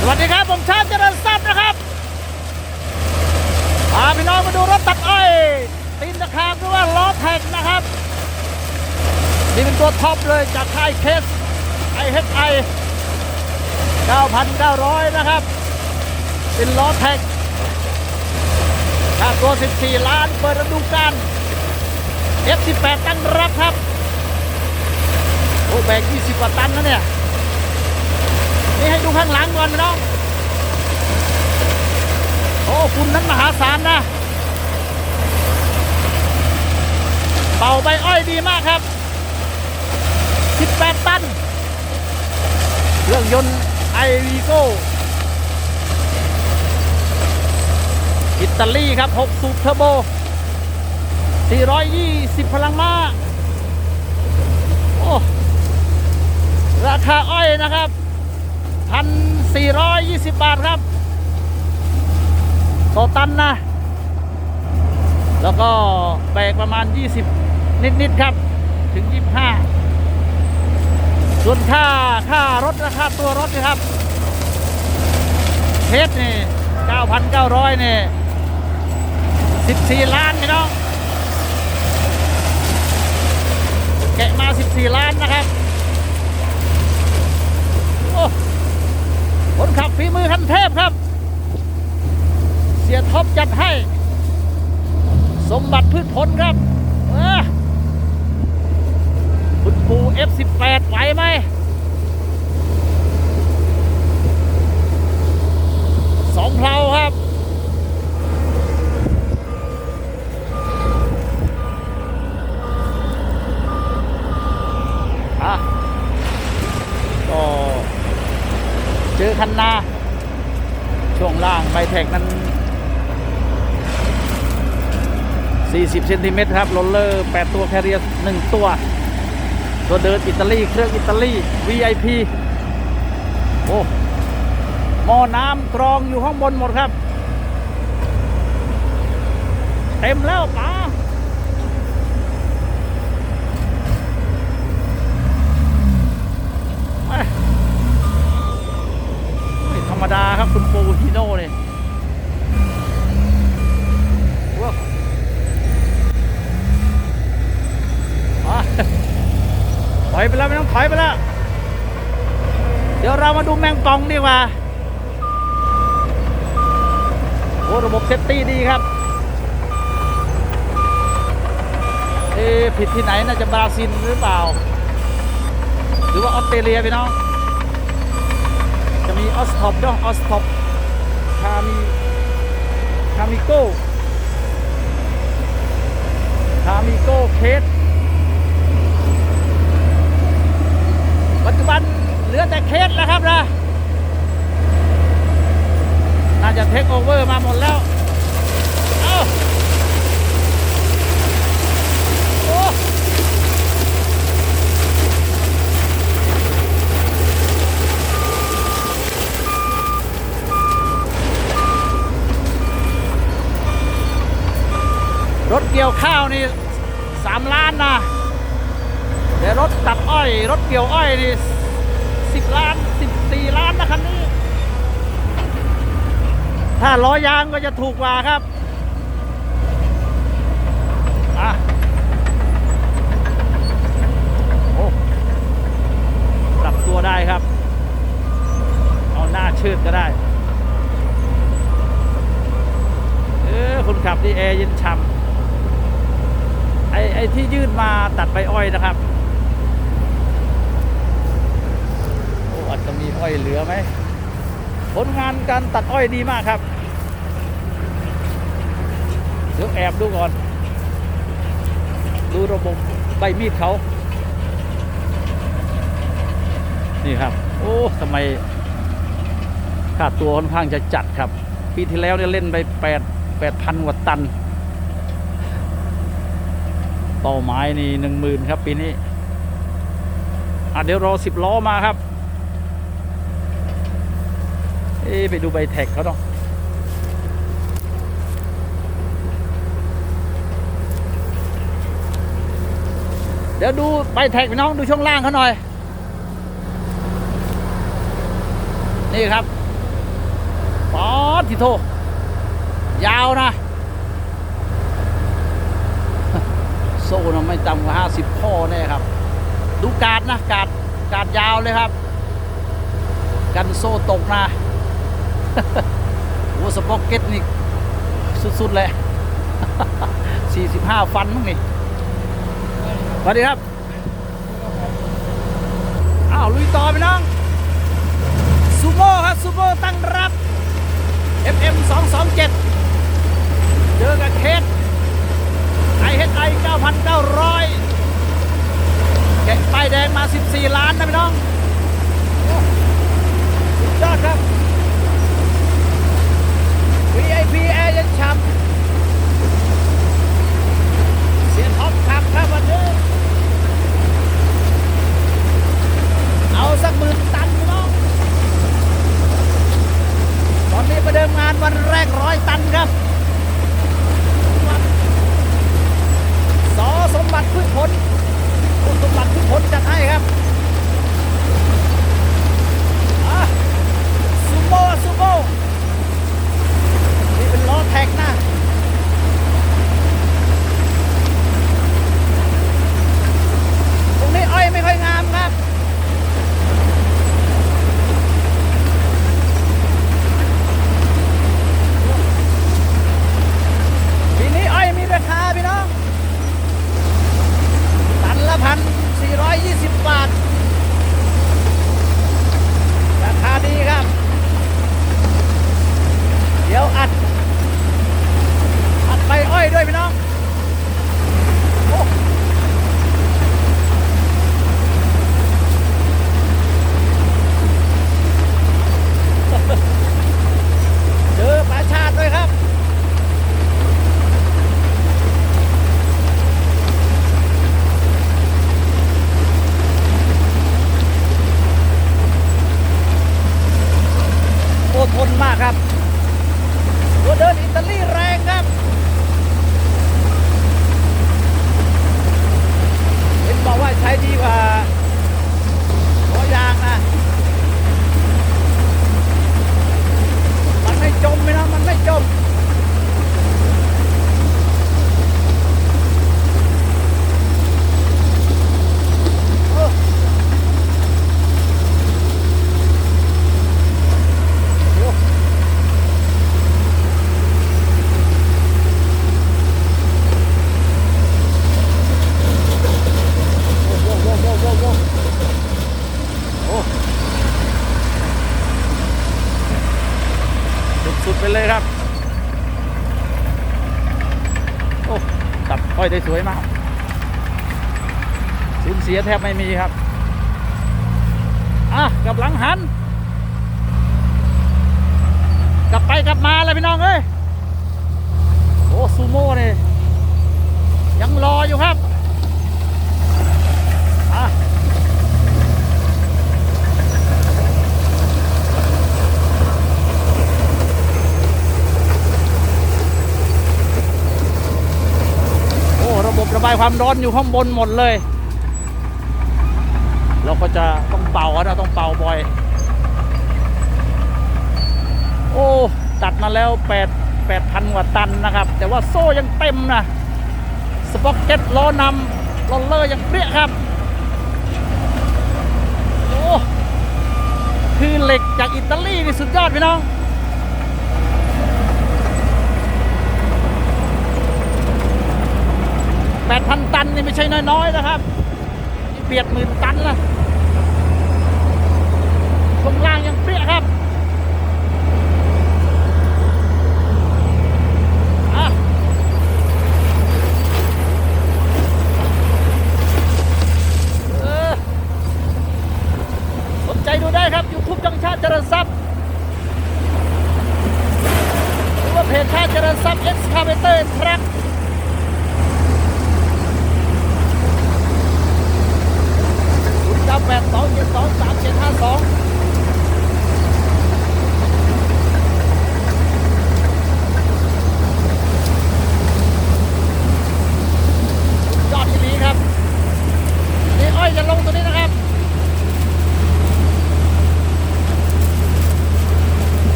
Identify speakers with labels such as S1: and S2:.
S1: สวัสดีครับ ผมชาติเจริญทรัพย์นะครับพาพี่น้องมาดูรถตัดอ้อยตีนตะคามหรือว่าล้อแท็กนะครับ นี่เป็นตัวท็อปเลยจากค่ายเคส IHI 9,900 นะครับ เป็นล้อแท็กค่าตัว 14 ล้านเปิดฤดูกาล F18 ตั้งรับครับ โอ้แบก20กว่าตันนะเนี่ย นี่ให้ดูข้างหลังก่อนพี่น้อง โอ้คุณนั้นมหาศาลนะ เป่าใบอ้อยดีมากครับ 18 ตัน เครื่องยนต์ไอวีโก้อิตาลีครับ 6 สูบเทอร์โบ 420 พลังม้า โอ้ ราคาอ้อยนะครับ 1,420 บาทครับต่อตันนะ แล้วก็แบกประมาณ 20 นิด ๆ ครับ ถึง 25 ส่วนค่า ค่ารถราคาตัวรถนะครับเทสนี่ 9,900 นี่ 14 ล้านพี่น้อง แกะมา 14 ล้านนะครับ โอ้คนขับฝีมือคัน เทพครับ เสียท็อปจัดให้ สมบัติพืชผลครับคุณปู F18 ไหวไหม สองเพลาครับ อะ ก็เจอคันนา ช่วงล่างใบแท็กนั้น 40 เซนติเมตรครับโรลเลอร์8ตัวแคเรีย1ตัว ตัวเดินอิตาลีเครื่องอิตาลี VIP โอ้หม้อน้ำกรองอยู่ข้างบนหมดครับ เต็มแล้วป๋าธรรมดาครับคุณปูฮิโน่เนี่ยว้าวอะถ อยไปแล้วไม่ต้องถอยไปแล้ว เดี๋ยวเรามาดูแมงป่องดีกว่า โอ้ระบบเซฟตี้ดีครับ เอ๊ผิดที่ไหนน่าจะบราซิลหรือเปล่า หรือว่าออสเตรเลียพี่น้อง จะมีออสท็อปด้วยออสท็อปคามิคามิโก้คามิโก้เคส ปัจจุบันเหลือแต่เคสแล้วครับนะ น่าจะเทคโอเวอร์มาหมดแล้ว เอาโอ้รถเกี่ยวข้าวนี่สามล้านนะแต่รถตัดอ้อย รถเกี่ยวอ้อยนี่สิบล้าน สี่ล้านนะคันนี้ ถ้าล้อยางก็จะถูกกว่าครับอะโอ้ปรับตัวได้ครับ เอาหน้าชืดก็ได้ เออคนขับนี่แอร์เย็นฉ่ำไอ้ไอ้ที่ยื่นมาตัดใบอ้อยนะครับ โอ้อาจจะมี อยเหลือไหมผลงานการตัดอ้อยดีมากครับ เดี๋ยวแอบดูก่อน ดูระบบใบมีดเขา นี่ครับ โอ้ทำไมค่าตัวค่อนข้างจะจัดครับ ปีที่แล้วเนี่ยเล่นไปแปดแปดพันกว่าตัน เป้าหมายนี่หนึ่งหมื่นครับปีนี้อะเดี๋ยวรอสิบล้อมาครับ เอ๊ไปดูใบแท็กเขาต้องเดี๋ยวดูใบแท็กพี่น้องดูช่วงล่างเขาหน่อย นี่ครับปอทิโท ยาวนะ โซ่นะไม่ต่ำกว่าห้าสิบข้อแน่ครับ ดูการดนะการดการดยาวเลยครับ กันโซ่ตกนะ โอ้สป็อกเก็ตนี่ สุด ๆ เลย 45 ฟันมั้งนี่สวัสดีครับ อ้าว ลุยต่อไปน้อง ซูโม่ครับ ซูโม่ตั้งรับ FM 227 เจอกับเคส IHI 9,900แกะป้ายแดงมา 14 ล้านนะพี่น้อง ร้อยตัน ยได้สวยมากสูญเสียแทบไม่มีครับ อะกลับหลังหัน กลับไปกลับมาเลยพี่น้องเอ้ยโอ้ซูโม่เนี่ยยังรออยู่ครับ ระบายความร้อนอยู่ข้างบนหมดเลย เราก็จะต้องเป่านะต้องเป่าบ่อย โอ้ตัดมาแล้ว8 8,000 กว่าตันนะครับ แต่ว่าโซ่ยังเต็มนะสป็อกเก็ตล้อนำลอลเลอร์ยังเปรี้ยครับโอ้คือเหล็กจากอิตาลีนี่สุดยอดพี่น้อง 8,000 ตันนี่ไม่ใช่น้อยๆนะครับเบียดหมื่นตันนะช่วงล่างยังเปรี้ยครับ